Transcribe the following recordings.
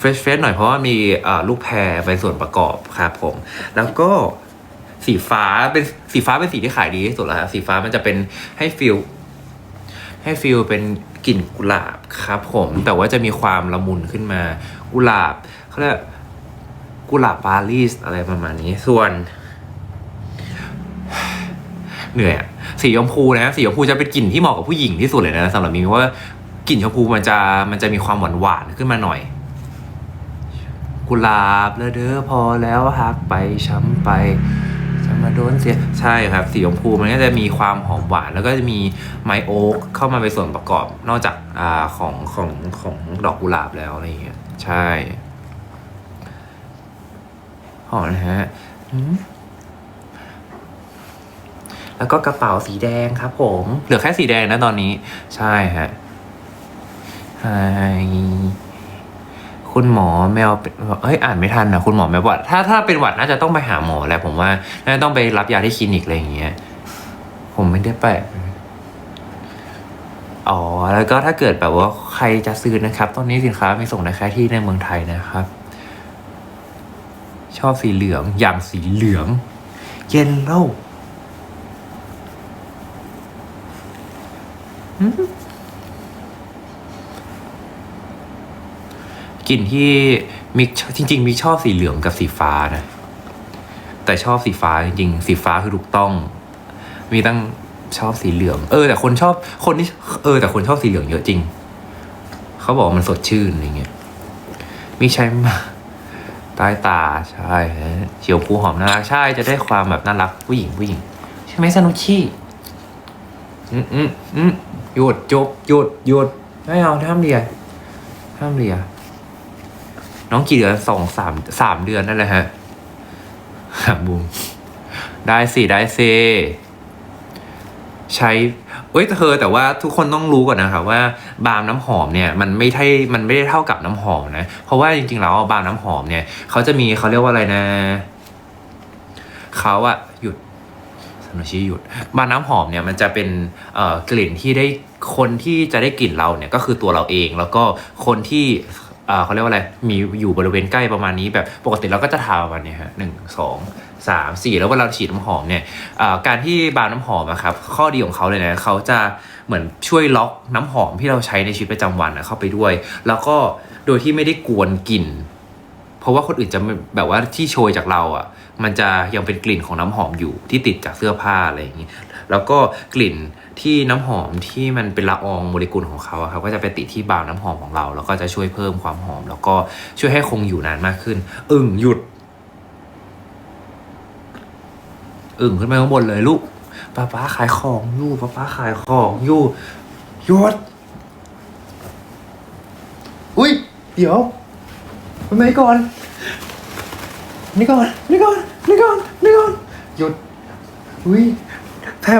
เฟรชเฟรชหน่อยเพราะว่ามีลูกแพรเป็นส่วนประกอบครับผม แล้วก็สีฟ้าเป็นสีฟ้าเป็นสีที่ขายดีที่สุดแล้วครับสีฟ้ามันจะเป็นให้ฟิลให้ฟิลเป็นกลิ่นกุหลาบครับผมแต่ว่าจะมีความละมุนขึ้นมา กุหลาบเขาเรียกกุหลาบปารีสอะไรประมาณนี้ส่วน เหนื่อยสีชมพูนะสีชมพูจะเป็นกลิ่นที่เหมาะกับผู้หญิงที่สุดเลยนะสำหรับมิวเพราะว่ากลิ่นชมพูมันจะมันจะมีความหวานหวานขึ้นมาหน่อย กุหลาบแล้วเด้อพอแล้วฮักไปช้ำไปจะมาโดนเสียใช่ครับ สีชมพูมันก็จะมีความหอมหวาน แล้วก็จะมีไมโอ๊กเข้ามาเป็นส่วนประกอบนอกจากอ่าของของของดอกกุหลาบแล้วอะไรอย่างเงี้ยใช่หอมนะฮะแล้วก็กระเป๋าสีแดงครับผม เหลือแค่สีแดงนะตอนนี้ ใช่ฮะไฮ คุณหมอแมวเอ้ยอ่านไม่ทันนะคุณหมอแมววัดถ้าถ้าเป็นหวัดน่าจะต้องไปหาหมอแหละผมว่าน่าจะต้องไปรับยาที่คลินิกอะไรอย่างเงี้ย ผมไม่ได้ไปอ๋อแล้วก็ถ้าเกิดแบบว่าใครจะซื้อนะครับ ตอนนี้สินค้ามีส่งได้แค่ที่ในเมืองไทยนะครับ ชอบสีเหลืองอย่างสีเหลือง เย็นเล่ กลิ่นที่มิกจริงๆมิกชอบสีเหลืองกับสีฟ้านะ แต่ชอบสีฟ้าจริงๆ สีฟ้าคือถูกต้อง มีตั้งชอบสีเหลือง เออ แต่คนชอบคนที่เออ แต่คนชอบสีเหลืองเยอะจริง เขาบอกมันสดชื่นอะไรเงี้ยมิกใช้มาใต้ตาใช่ฮะเขียวผูหอมน่ารักใช่จะได้ความแบบน่ารักผู้หญิงผู้หญิง ใช่ไหมซานุชิอืมอืมอืมหยุดจบหยุดหยุดไม่เอาห้ามเรียนห้ามเรียน น้องกี่เดือนสองสามสามเดือนนั่นแหละฮะบูมได้สิได้สิใช้เอ้ยเธอแต่ว่าทุกคนต้องรู้ก่อนนะครับว่าบาล์มน้ำหอมเนี่ยมันไม่ใช่มันไม่ได้เท่ากับน้ำหอมนะ เพราะว่าจริงๆแล้วบาล์มน้ำหอมเนี่ยเขาจะมีเขาเรียกว่าอะไรนะเขาอะหยุดสโนชิหยุดบาร์น้ำหอมเนี่ยมันจะเป็นเอ่อกลิ่นที่ได้คนที่จะได้กลิ่นเราเนี่ยก็คือตัวเราเอง แล้วก็คนที่ เอ่อเขาเรียกว่าอะไร มีอยู่บริเวณใกล้ประมาณนี้แบบปกติเราก็จะทาประมาณเนี้ยฮะหนึ่งสองสามสี่แล้วเวลาเราฉีดน้ำหอมเนี่ยอ่อการที่บาร์น้ำหอมอะครับข้อดีของเขาเลยนะเขาจะเหมือนช่วยล็อกน้ำหอมที่เราใช้ในชีวิตประจำวันเข้าไปด้วย แล้วก็โดยที่ไม่ได้กวนกลิ่น เพราะว่าคนอื่นจะไม่แบบว่าที่โชยจากเราอะมันจะยังเป็นกลิ่นของน้ำหอมอยู่ที่ติดจากเสื้อผ้าอะไรอย่างนี้ แล้วก็กลิ่นที่น้ำหอมที่มันเป็นละอองโมเลกุลของเขาครับก็จะไปติดที่บาวน้ำหอมของเรา แล้วก็จะช่วยเพิ่มความหอม แล้วก็ช่วยให้คงอยู่นานมากขึ้น อึ่งหยุด อึ่งขึ้นไปข้างบนเลยลูกป้าป้าขายของอยู่ป้าป้าขายของอยู่หยุดอุ้ยเดี๋ยวไปไหนก่อนนี่ก่อนนี่ก่อนนี่ก่อนนี่ก่อนหยุดอุ้ย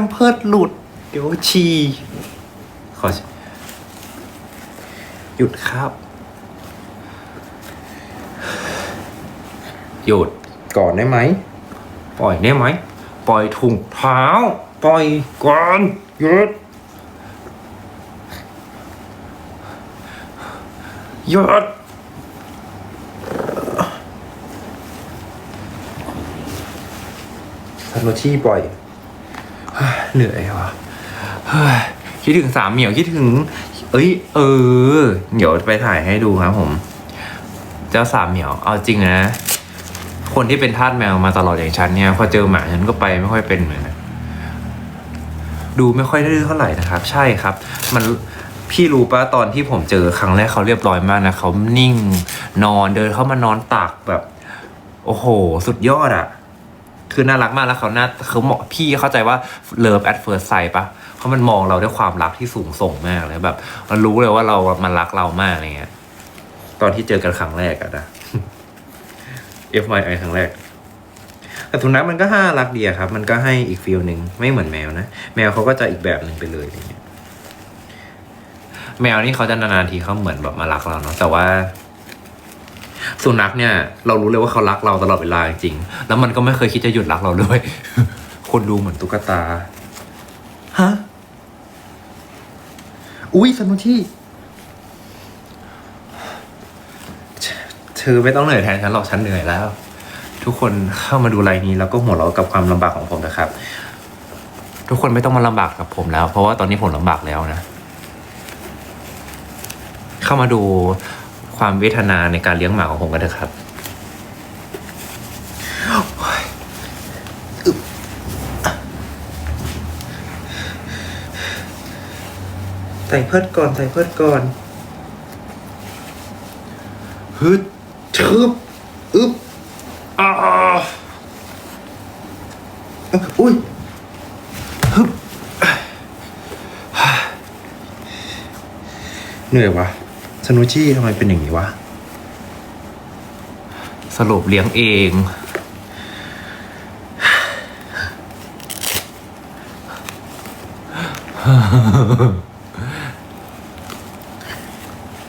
มเพิร์ดหลุด เดี๋ยวฉี่ขอ หยุดครับ หยุดก่อนได้ไหม ปล่อยได้ไหม ปล่อยถุงเท้า ปล่อยก่อนหยุดหยุดซาโนชิปล่อย เหนื่อยวะเฮ้ยคิดถึงสามเหมียวคิดถึง เอ้ย เออ เดี๋ยวไปถ่ายให้ดูครับผม เจ้าสามเหมียว เอาจริงนะ คนที่เป็นทาสแมวมาตลอดอย่างฉันเนี่ยพอเจอหมาฉันก็ไปไม่ค่อยเป็นเหมือนดูไม่ค่อยดื้อเท่าไหร่นะครับ ใช่ครับ มันพี่รู้ปะตอนที่ผมเจอครั้งแรกเขาเรียบร้อยมากนะเขานิ่ง นอนเดินเข้ามานอนตักแบบ โอ้โห สุดยอดอะ คือน่ารักมากแล้วเขาหน้าเขาเหมาะพี่เข้าใจว่าเลิฟแอดเฟิร์สไซปะเพราะมันมองเราด้วยความรักที่สูงส่งมากเลยแบบ มันรู้เลยว่าเรามันรักเรามากอะไรเงี้ยตอนที่เจอกันครั้งแรกอะนะ F Y I ครั้งแรกแต่สุนัขมันก็ห้ารักดีอะครับ มันก็ให้อีกฟีลหนึ่งไม่เหมือนแมวนะ แมวเขาก็จะอีกแบบหนึ่งไปเลยอะไรเงี้ยแมวนี่เขาจะนานๆทีเขาเหมือนแบบมารักเราเนาะแต่ว่า สุนัขเนี่ยเรารู้เลยว่าเขารักเราตลอดเวลาจริงๆแล้วมันก็ไม่เคยคิดจะหยุดรักเราด้วยคนดูเหมือนตุ๊กตาฮะอุ้ยสนุที่อไม่ต้องเหนื่อยแทนฉันหรอกฉันเหนื่อยแล้ว ทุกคนเข้ามาดูไลน์นี้แล้วก็หัวเราะกับความลำบากของผมนะครับ ทุกคนไม่ต้องมาลำบากกับผมแล้ว เพราะว่าตอนนี้ผมลำบากแล้วนะ เข้ามาดู ความเวทนาในการเลี้ยงหมาของผมกันเถอะครับใส่เพิดก่อนใส่เพิดก่อนฮึดชึบอึบอ่าอุ้ยฮึบเหนื่อยวะ สนุชี่ทำไมเป็นอย่างนี้วะ สรุปเลี้ยงเอง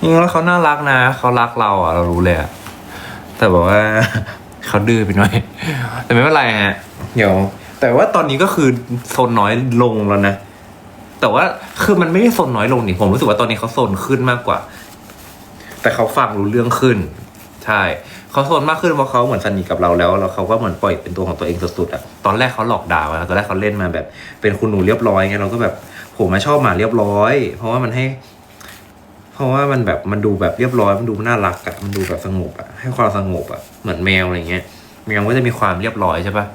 จริงๆแล้วเขาน่ารักนะ เขารักเราอะ เรารู้เลยอะแต่บอกว่า เขาดื้อไปหน่อย แต่ไม่เป็นไรฮะ เดี๋ยว แต่ว่าตอนนี้ก็คือโซนน้อยลงแล้วนะแต่ว่าคือมันไม่ได้โซนน้อยลงนี่ผมรู้สึกว่าตอนนี้เขาโซนขึ้นมากกว่า แต่เขาฟังรู้เรื่องขึ้น ใช่เขาโซนมากขึ้นเพราะเขาเหมือนสนิทกับเราแล้วแล้วเขาก็เหมือนปล่อยเป็นตัวของตัวเองสุดๆอะตอนแรกเขาหลอกด่าอะตอนแรกเขาเล่นมาแบบ เป็นคุณหนูเรียบร้อยไงเราก็แบบผมมาชอบหมาเรียบร้อย เพราะว่ามันให้ เพราะว่ามันแบบมันดูแบบเรียบร้อย มันดูน่ารักอะมันดูแบบสงบอะให้ความสงบอะเหมือนแมวอะไรเงี้ยแมวก็จะมีความเรียบร้อยใช่ปะ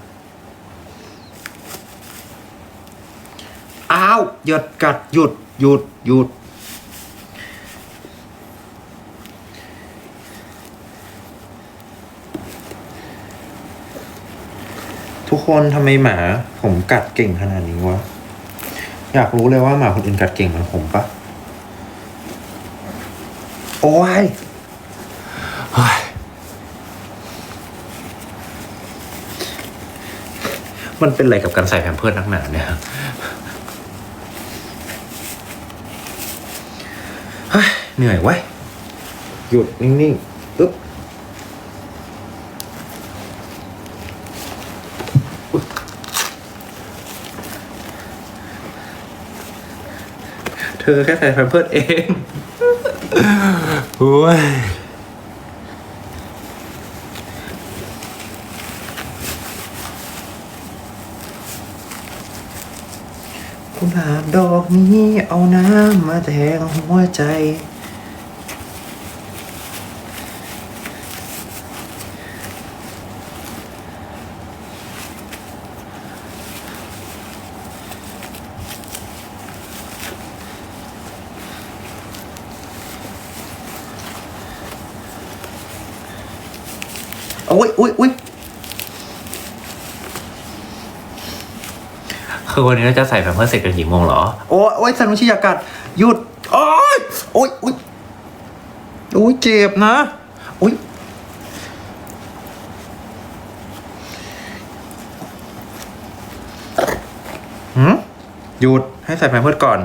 อ้าวหยุดกัดหยุดหยุดหยุด ทุกคนทำไมหมา ผมกัดเก่งขนาดนี้วะ อยากรู้เลยว่าหมาคนอื่นกัดเก่งเหมือนผมปะโอ้ยมันเป็นอะไรกับการใส่แผ่นเพิร์ดนักหนาเนี่ยเฮ้ยเหนื่อยไว้ย หยุดนิ่ง ๆ เธอแค่ใส่แพมเพิร์ดเองโอ้ยกุหลาบดอกนี้เอาน้ำมาแทงหัวใจ อ้ยอุ้ยอุ้ยคือวันนี้เราจะใส่แพมเพิร์สเสร็จกันกี่โมงเหรอ โอ้ยโอ้ยสันนุชิยากัดหยุดโอ้ยโอ้ยอุ้ยโอ้ยเจ็บนะโอ้ยหืมหยุดให้ใส่แพมเพิร์สก่อน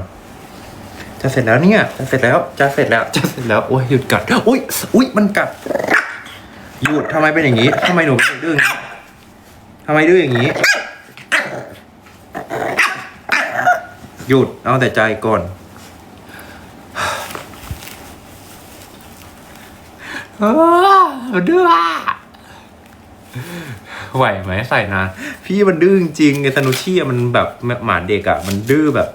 จะเสร็จแล้วเนี่ย จะเสร็จแล้ว จะเสร็จแล้ว จะเสร็จแล้ว โอ้ยหยุดกัดอุ้ยอุ้ยมันกัด หยุดทำไมเป็นอย่างนี้ทำไมหนูเป็นดื้ออย่างนี้ทำไมดื้ออย่างนี้ หยุดเอาแต่ใจก่อน เออดื้ออะไหวไหมใส่นานพี่มันดื้อจริงๆไอ้ธนุชี่อะมันแบบหมาเด็กอะมันดื้อแบบ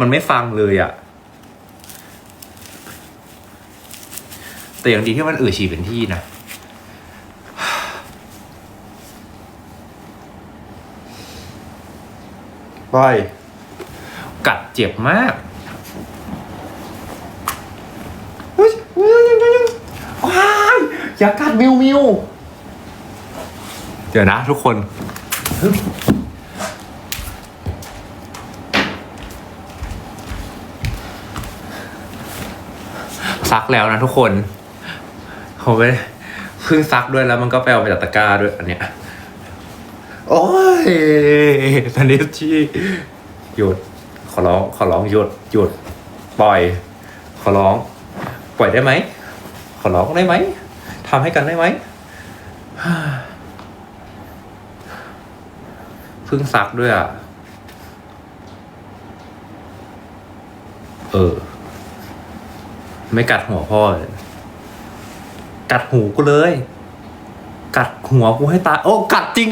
มันไม่ฟังเลยอะแต่อย่างดีที่มันเอือฉี่เป็นที่นะ ไปกัดเจ็บมากเฮ้ยเฮ้ยเฮ้ยเฮ้ยว้ายอย่ากัดมิวมิวเดี๋ยวนะทุกคนฮึบซักแล้วนะทุกคนเขาไปเพิ่งซักด้วยแล้วมันก็ไปเอาไปจากตะกร้าด้วยอันเนี้ย โอ้ยทันทีที่หยุดขอร้องขอร้องหยุดหยุดปล่อย ขอร้อง ปล่อยได้ไหมขอร้องได้ไหมทำให้กันได้ไหมเพิ่งซักด้วยอะ เออ ไม่กัดหัวพ่อเลยกัดหูกูเลย กัดหัวกูให้ตายโอ้ กัดจริง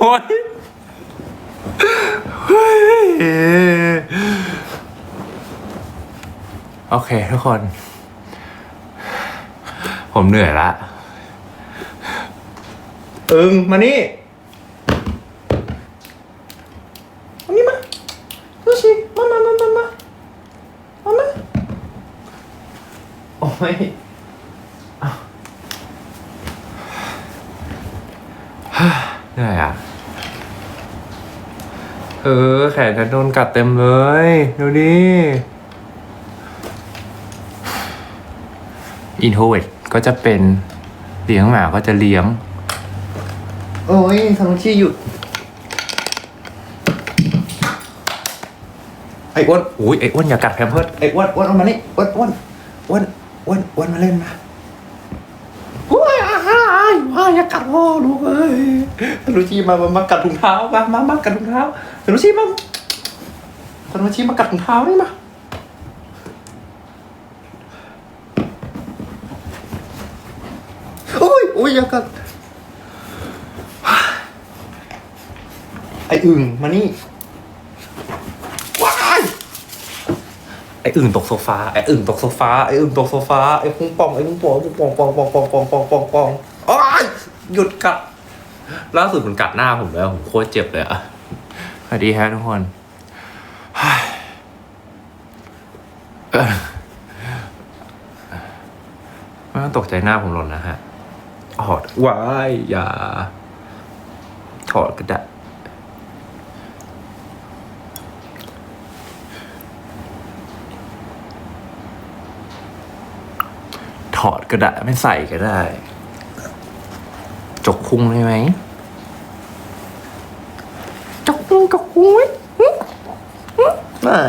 ยโอ้ยเฮ้ยโอเค ทุกคน ผมเหนื่อยละเอิงมานี่มานี่มาดูสิมามามามามามามาโอ้ยอ้าวเหนื่อยอะ เออ แขนฉันโดนกัดเต็มเลยดูดิอินโทรเวตก็จะเป็นเลี้ยงหมาก็จะเลี้ยง โอ้ยทางที่หยุด ไอ้อ้วนอุ้ยไอ้อ้วนอย่ากัดแพมเพิร์ดไอ้อ้วนอ้วนเอามานี่อ้วนอ้วนอ้วนอ้วนอ้วนมาเล่นมาว้ายอ้ายว้ายอย่ากัด พ่อลูกเอ้ยธนุชีมามา มากัดถุงเท้ามามามากัดถุงเท้าธนุชีมาธนุชีมากัดถุงเท้านี่มาโอ้ยโอ้ยอย่ากัดไอ้อึ่งมานี่ว้ายไอ้อึ่งตกโซฟาไอ้อึ่งตกโซฟาไอ้อึ่งตกโซฟาไอ้พุงปองไอ้พุงปองพุงปองปองปองปองปองปองปองปองโอ้ย หยุดกัดล่าสุดมันกัดหน้าผมแล้วผมโคตรเจ็บเลยอะสวัสดีฮะทุกคนเฮ้ยเอ่อไม่ต้องตกใจหน้าผมหรอกนะฮะถอดว้ายอย่า ถอดก็ได้ถอดก็ได้ ไม่ใส่ก็ได้ จกพุงได้ไหมจกพุงจกพุงไหมหึหึอ่า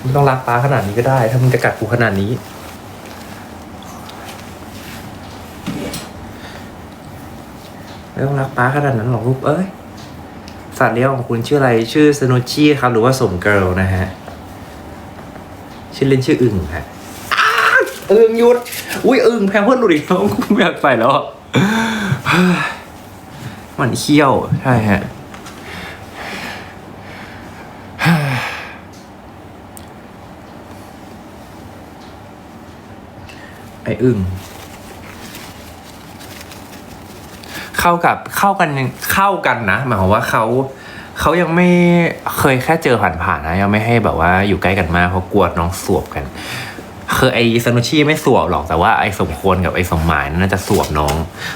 ไม่ต้องรักป้าขนาดนี้ก็ได้ ถ้ามึงจะกัดกูขนาดนี้ ไม่ต้องรักป้าขนาดนั้นหรอกลูกเอ้ย สัตว์เลี้ยงของคุณชื่ออะไรชื่อสโนชี่ครับ หรือว่าสมเกิลนะฮะ ชื่อเล่นชื่ออึ่งฮะอ้าวอึ่งหยุด อุ้ยอึ่งแพงเพื่อนหลุดอีกแล้วกูไม่อยากใส่แล้วมันเคี้ยว ใช่ฮะไอ้อึ่งเข้ากับเข้ากันเข้ากันนะหมายความว่าเขาเขายังไม่เคยแค่เจอผ่านๆนะ ยังไม่ให้แบบว่าอยู่ใกล้กันมากเพราะกลัวน้องสวบกัน คือไอ้ซานุชิไม่สวบหรอกแต่ว่าไอ้สมควรกับไอ้สมหมายน่าจะสวบน้อง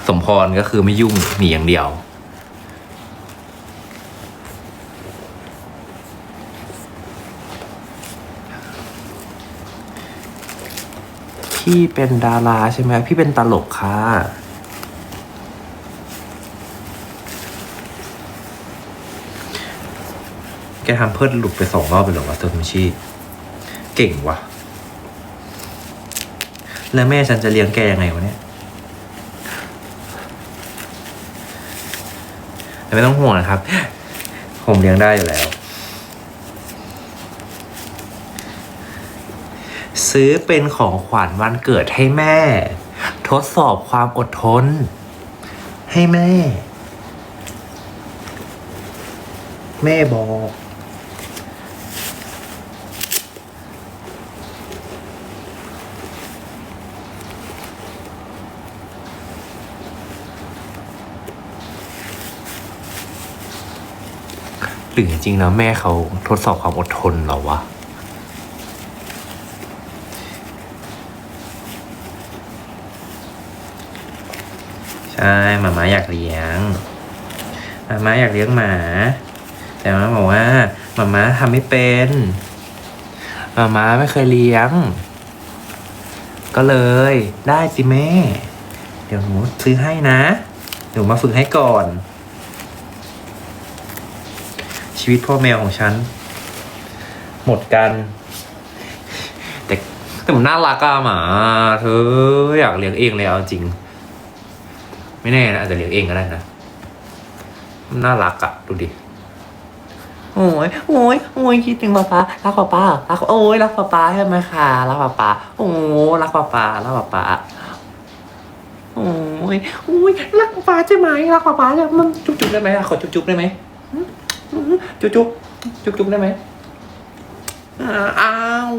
สมพรก็คือไม่ยุ่งหนีอย่างเดียว พี่เป็นดาราใช่ไหมพี่เป็นตลกค่ะแกทำเพิ่นหลุดไปสองรอบไปหรอวะเธอมิชีเก่งว่ะ แล้วแม่ฉันจะเลี้ยงแกยังไงวะเนี่ยแต่ไม่ต้องห่วงนะครับ ผมเลี้ยงได้อยู่แล้ว ซื้อเป็นของขวัญวันเกิดให้แม่ ทดสอบความอดทน ให้แม่ แม่บอก หรือจริงๆแล้วแม่เขาทดสอบความอดทนเหรอวะใช่หมาม้าอยากเลี้ยงหมาม้าอยากเลี้ยงหมา แต่หมาบอกว่าหมาม้าทำไม่เป็นหมาม้าไม่เคยเลี้ยง ก็เลยได้สิแม่ เดี๋ยวหนูซื้อให้นะหนูมาฝึกให้ก่อน ชีวิตพ่อแมวของฉัน หมดกัน แต่แต่มันน่ารักอะหมาเธออยากเลี้ยงเองเลยเอาจริง ไม่แน่นะอาจจะเลี้ยงเองก็ได้นะมันน่ารักอะดูดิโอ้ยโอ้ยโอ้ยคิดถึงป๊าป๊ารักป๊าป๊ารักโอ้ยรักป๊าป๊าใช่ไหมคะรักป๊าป๊าโอ้รักป๊าป๊ารักป๊าป๊าโอ้ยโอ้ยรักป๊าใช่ไหมรักป๊าป๊าจะมันจุ๊บจุ๊บได้ไหมขอจุ๊บจุ๊บได้ไหม จุ๊บจุ๊บจุ๊บจุ๊บได้ไหมอ่าอ้าว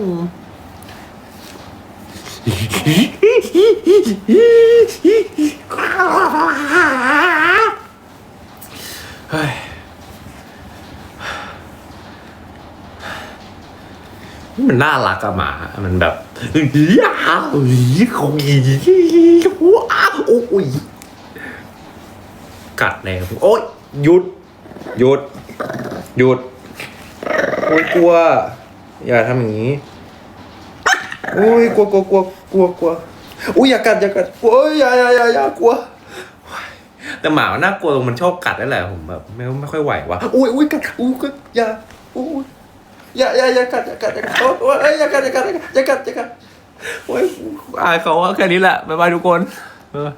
เฮ้ยมันน่ารักอะหมา มันแบบยาวเขาว้าวโอ้ย กัดแรงโอ๊ยหยุดหยุด หยุดโอ้ยกลัว อย่าทำอย่างนี้โอ้ยกลัวกลัวกลัวกลัวกลัวอุ้ยอย่ากัดอย่ากัดโอ้ยอย่าอย่าอย่าอย่ากลัว แต่หมามันน่ากลัวตรงมันชอบกัดนั่นแหละผมแบบไม่ไม่ค่อยไหวว่ะอุ้ยอุ้ยกัดอุ้ยกัดอย่าอุ้ยอย่าอย่าอย่ากัดอย่ากัดอย่ากัดโอ๊ยอยอย่ากัดอย่ากัดอย่ากัดอย่ากัดโอ้ยอายเขาอะแค่นี้แหละบ๊ายบายทุกคนเออ